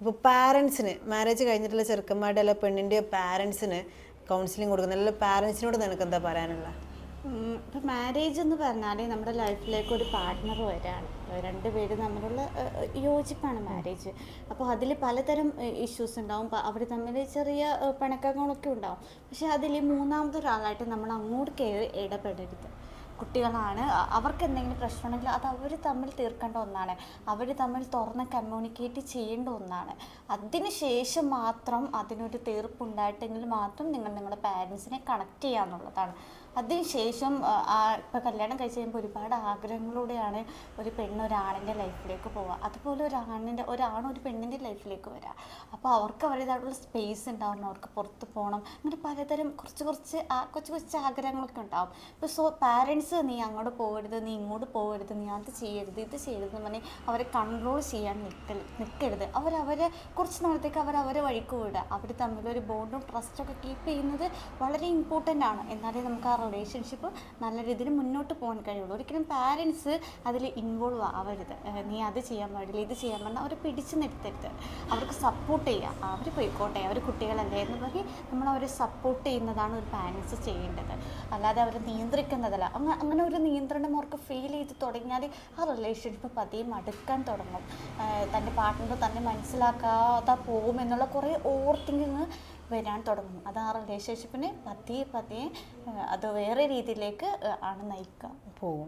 ഇപ്പോൾ പാരൻസിന് മാരേജ് കഴിഞ്ഞിട്ടുള്ള ചെറുക്കന്മാരുടെ അല്ല പെണ്ണിന്റെ പാരൻസിന് കൗൺസിലിംഗ് കൊടുക്കുന്ന അല്ല പാരൻസിനോട് നിനക്ക് എന്താ പറയാനുള്ള? ഇപ്പം മാരേജ് എന്ന് പറഞ്ഞാൽ നമ്മുടെ ലൈഫിലേക്ക് ഒരു പാർട്ട്ണർ വരാണ്. രണ്ടുപേര് തമ്മിലുള്ള യോജിപ്പാണ് മാരേജ് അപ്പോൾ അതിൽ പലതരം ഇഷ്യൂസ് ഉണ്ടാവും. അവർ തമ്മിൽ ചെറിയ പിണക്കങ്ങളൊക്കെ ഉണ്ടാവും. പക്ഷേ അതിൽ മൂന്നാമതൊരാളായിട്ട് നമ്മൾ അങ്ങോട്ട് കയറി ഇടപെടരുത്. കുട്ടികളാണ്. അവർക്ക് എന്തെങ്കിലും പ്രശ്നമുണ്ടെങ്കിൽ അത് അവർ തമ്മിൽ തീർക്കേണ്ട ഒന്നാണ്. അവർ തമ്മിൽ തുറന്ന് കമ്മ്യൂണിക്കേറ്റ് ചെയ്യേണ്ട ഒന്നാണ്. അതിന് ശേഷം മാത്രം അതിനൊരു തീർപ്പുണ്ടായിട്ടെങ്കിൽ മാത്രം നിങ്ങൾ നിങ്ങളുടെ പാരൻസിനെ കണക്ട് ചെയ്യാന്നുള്ളതാണ്. അതിനുശേഷം ഇപ്പം കല്യാണം കഴിച്ച് കഴിയുമ്പോൾ ഒരുപാട് ആഗ്രഹങ്ങളോടെയാണ് ഒരു പെണ്ണ് ഒരാണിന്റെ ലൈഫിലേക്ക് പോവുക. അതുപോലെ ഒരാണിന്റെ ഒരാണ് ഒരു പെണ്ണിന്റെ ലൈഫിലേക്ക് വരിക. അപ്പോൾ അവർക്ക് അവരുടേതായിട്ടുള്ള സ്പേസ് ഉണ്ടാവണം അവർക്ക് പുറത്ത് പോകണം. അങ്ങനെ പലതരം കുറച്ച് കുറച്ച് കൊച്ചു കൊച്ചു ആഗ്രഹങ്ങളൊക്കെ ഉണ്ടാവും. ഇപ്പോൾ സോ പാരൻസ് നീ അങ്ങോട്ട് പോകരുത് നീ ഇങ്ങോട്ട് പോകരുത് നീ അത് ചെയ്യരുത് ഇത് ചെയ്യരുത് എന്ന് പറഞ്ഞ് അവരെ കൺട്രോൾ ചെയ്യാൻ നിൽക്കൽ നിൽക്കരുത് അവരവരെ കുറച്ച് നാളത്തേക്ക് അവർ അവരെ വഴിക്ക് വിടുക. അവർ തമ്മിലൊരു ബോണ്ടും ട്രസ്റ്റൊക്കെ കീപ്പ് ചെയ്യുന്നത് വളരെ ഇമ്പോർട്ടന്റ് ആണ്. എന്നാലേ നമുക്ക് ആ റിലേഷൻഷിപ്പ് നല്ല രീതിയിൽ മുന്നോട്ട് പോകാൻ കഴിയുള്ളൂ. ഒരിക്കലും പാരൻസ് അതിൽ ഇൻവോൾവ് ആവരുത്. നീ അത് ചെയ്യാൻ പാടില്ല ഇത് ചെയ്യാൻ പാടില്ല അവരെ പിടിച്ചു നിർത്തരുത്. അവർക്ക് സപ്പോർട്ട് ചെയ്യുക അവർ പോയിക്കോട്ടെ അവർ കുട്ടികളല്ലേ എന്ന് പറഞ്ഞ് നമ്മൾ അവരെ സപ്പോർട്ട് ചെയ്യുന്നതാണ് ഒരു പാരൻസ് ചെയ്യേണ്ടത്. അല്ലാതെ അവരെ നിയന്ത്രിക്കുന്നതല്ല. അങ്ങനെ ഒരു നിയന്ത്രണം അവർക്ക് ഫീൽ ചെയ്ത് തുടങ്ങിയാൽ ആ റിലേഷൻഷിപ്പ് പതിയെ മടുക്കാൻ തുടങ്ങും. തന്റെ പാർട്ട്ണർ തന്നെ മനസ്സിലാക്കാതെ പോകും എന്നുള്ള കുറേ ഓവർ തിങ്കിങ് വരാൻ തുടങ്ങും അത് ആ റിലേഷൻഷിപ്പിനെ പതിയെ പതിയെ അത് വേറെ രീതിയിലേക്ക് ആണ് നയിക്കാൻ പോവും